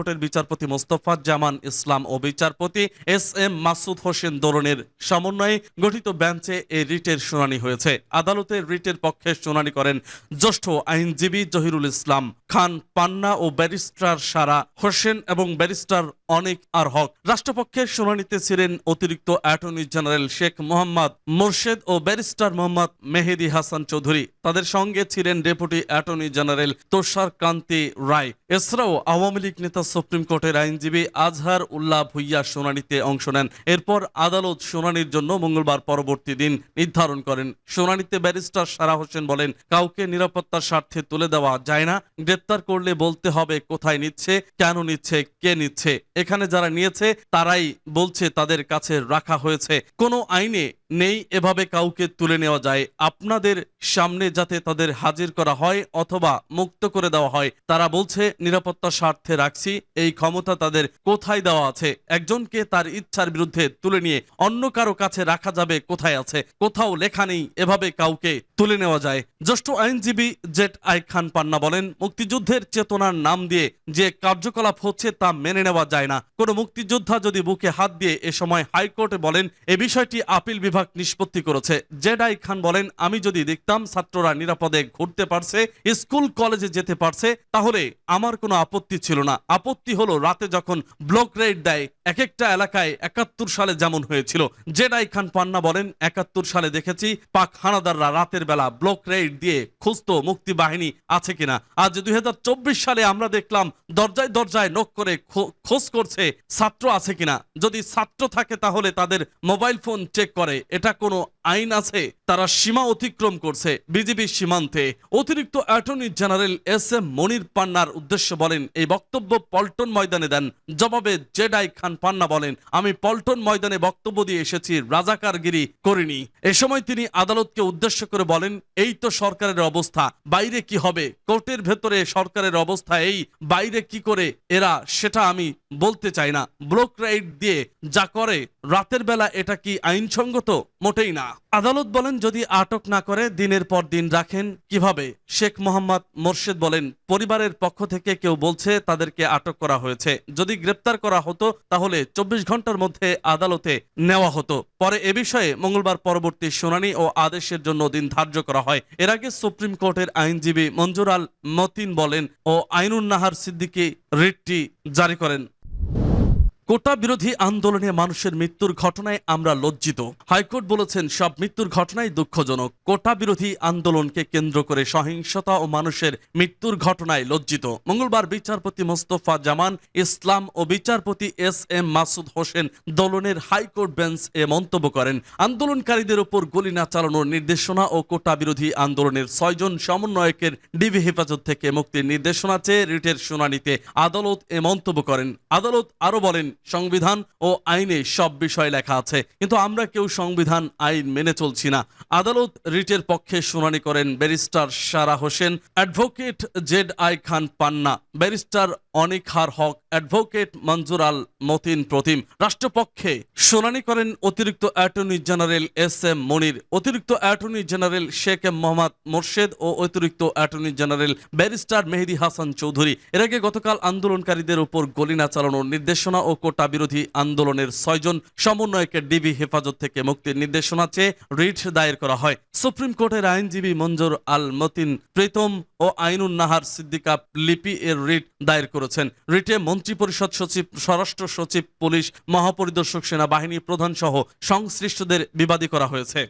কোর্টের বিচারপতি মোস্তফা জামান ইসলাম ও বিচারপতি এস এম মাসুদ হোসেন দোলনের সমন্বয়ে গঠিত বেঞ্চে এই রিটের শুনানি হয়েছে। আদালতে রিটের পক্ষে শুনানি করেন জ্যেষ্ঠ আইনজীবী জহিরুল ইসলাম খান, পান্না ও ব্যারিস্টার সারা হোসেন এবং ব্যারিস্টার অনেক আর হক। রাষ্ট্রপক্ষের শুনানিতে ছিলেন অতিরিক্ত অ্যাটর্নি জেনারেল শেখ মোহাম্মদ মোর্শেদ ও ব্যারিস্টার মোহাম্মদ মেহেদি হাসান চৌধুরী। তাদের সঙ্গে ছিলেন deputy attorney general Tushar Kanti Roy. এছাড়াও আওয়ামী লীগ নেতা সুপ্রিম কোর্টের আইনজীবী আজহার উল্লাহ ভুইয়া শুনানিতে অংশ নেন। এরপর আদালত শুনানির জন্য মঙ্গলবার পরবর্তী দিন নির্ধারণ করেন। শুনানিতে ব্যারিস্টার সারা হোসেন বলেন, কাউকে নিরাপত্তার স্বার্থে তুলে দেওয়া যায় না। গ্রেপ্তার করলে বলতে হবে কোথায় নিচ্ছে, কেন নিচ্ছে, কে নিচ্ছে। এখানে যারা নিয়েছে, তারাই বলছে তাদের কাছে রাখা হয়েছে। কোনো আইনে নেই এভাবে কাউকে তুলে নেওয়া যায়। আপনাদের সামনে যাতে তাদের হাজির করা হয় অথবা মুক্ত করে দেওয়া হয়, তারা বলছে নিরাপত্তা স্বার্থে রাখছি এই ক্ষমতা তাদের কোথায় দেওয়া আছে? একজনকে তার ইচ্ছার বিরুদ্ধে তুলে নিয়ে অন্য কারও কাছে রাখা যাবে কোথায় আছে? কোথাও লেখা নেই এভাবে কাউকে। তুলে নেওয়া যায়। জ্যেষ্ঠ আইনজীবী জেট আই খান পান্না বলেন, মুক্তিযুদ্ধের চেতনার নাম দিয়ে যে কার্যকলাপ হচ্ছে তা মেনে নেওয়া যায় না। কোনো মুক্তিযোদ্ধা যদি বুকে হাত দিয়ে এ সময় হাইকোর্টে বলেন, এ বিষয়টি আপিল বিভাগ নিষ্পত্তি করেছে। জেডাই খান বলেন, আমি যদি দেখতাম ছাত্ররা নিরাপদে ঘুরতে পারছে, স্কুল, কলেজে যেতে পারছে, তাহলে আমার কোনো আপত্তি ছিল না। আপত্তি হলো রাতে যখন ব্লক রেড দেয় এক একটা এলাকায় একাত্তর সালে যেমন হয়েছিল। জেডাই খান পান্না বলেন, একাত্তর সালে দেখেছি পাক হানাদাররা রাতের বেলা ব্লক রেড দিয়ে খুঁজতো মুক্তি বাহিনী আছে কিনা। আজ দুই সালে আমরা দেখলাম, দরজায় দরজায় নক করে খোঁজ করছে ছাত্র আছে কিনা। যদি ছাত্র থাকে তাহলে তাদের মোবাইল ফোন চেক করে, এটা কোনো আইন আছে? তারা সীমা অতিক্রম করছে বিজিবি সীমান্তে। অতিরিক্ত attorney general S M Monir পান্নার উদ্দেশ্য বলেন, এই বক্তব্য পল্টন ময়দানে দেন। জবাবে জেডাই খান পান্না বলেন, আমি পল্টন ময়দানে বক্তব্য দিয়ে এসেছি, রাজাকারগিরি করিনি। এ সময় তিনি আদালতকে উদ্দেশ্য করে বলেন এই তো সরকারের অবস্থা, বাইরে কি হবে? কোর্টের ভেতরে সরকারের অবস্থা এই, বাইরে কি করে? এরা, সেটা আমি বলতে চাই না। ব্লক রাইড দিয়ে যা করে, রাতের বেলা এটা কি আইনসঙ্গত? মোটেই না। আদালত বলেন, যদি আটক না করে, দিনের পর দিন রাখেন। কীভাবে? শেখ মোহাম্মদ মোর্শেদ বলেন, পরিবারের পক্ষ থেকে কেউ বলছে, তাদেরকে আটক করা হয়েছে। যদি গ্রেপ্তার করা হতো, তাহলে চব্বিশ ঘণ্টার মধ্যে আদালতে নেওয়া হতো। পরে এ বিষয়ে মঙ্গলবার পরবর্তী শুনানি ও আদেশের জন্য দিন ধার্য করা হয়। এর আগে সুপ্রিম কোর্টের আইনজীবী মঞ্জুর আল মতিন বলেন ও আইনুন নাহার সিদ্দিকী রিটটি জারি করেন। কোটা বিরোধী আন্দোলনে মানুষের মৃত্যুর ঘটনায় আমরা লজ্জিত। হাইকোর্ট বলেছেন, সব মৃত্যুর ঘটনাই দুঃখজনক। কোটা বিরোধী আন্দোলনকে কেন্দ্র করে সহিংসতা ও মানুষের মৃত্যুর ঘটনায় লজ্জিত। মঙ্গলবার বিচারপতি মোস্তফা জামান, ইসলাম ও বিচারপতি এস এম মাসুদ হোসেন দলনের হাইকোর্ট বেঞ্চ এ মন্তব্য করেন। আন্দোলনকারীদের উপর গুলি না চালানোর নির্দেশনা ও কোটা বিরোধী আন্দোলনের ছয়জন সমন্বয়কের ডিবি হেফাজত থেকে মুক্তির নির্দেশনা চেয়ে রিটের শুনানিতে আদালত এ মন্তব্য করেন। আদালত আরও বলেন সংবিধান ও আইনে সব বিষয় লেখা আছে। কিন্তু আমরা কেউ সংবিধান, আইন মেনে চলছি না। আদালত রিটের পক্ষে শুনানি করেন barrister Sara Hossain. Advocate Z I Khan Panna, barrister Anikhar Haque, advocate Manzur Al Matin Pratim. রাষ্ট্রপক্ষে শুনানি করেন অতিরিক্ত attorney general S M Monir, অতিরিক্ত attorney general Sheikh M Mohammad Morshed ও অতিরিক্ত attorney general barrister Mehedi Hasan Chowdhury. এর আগে গতকাল আন্দোলনকারীদের উপর গুলি না চালানোর নির্দেশনা ও কোটা বিরোধী আন্দোলনের ছয়জন সমন্বয়কে ডিবি হেফাজত থেকে মুক্তির নির্দেশনা চেয়ে রিট দায়ের করা হয়। সুপ্রিম কোর্টের আইনজীবী মঞ্জুর আল মতিন প্রীতম ও আইনুন নাহার সিদ্দিকা লিপি এর রিট দায়ের করেছেন। রিটে মন্ত্রিপরিষদ সচিব, স্বরাষ্ট্র সচিব, পুলিশ, মহাপরিদর্শক, সেনাবাহিনী প্রধান সহ সংশ্লিষ্টদের বিবাদী করা হয়েছে।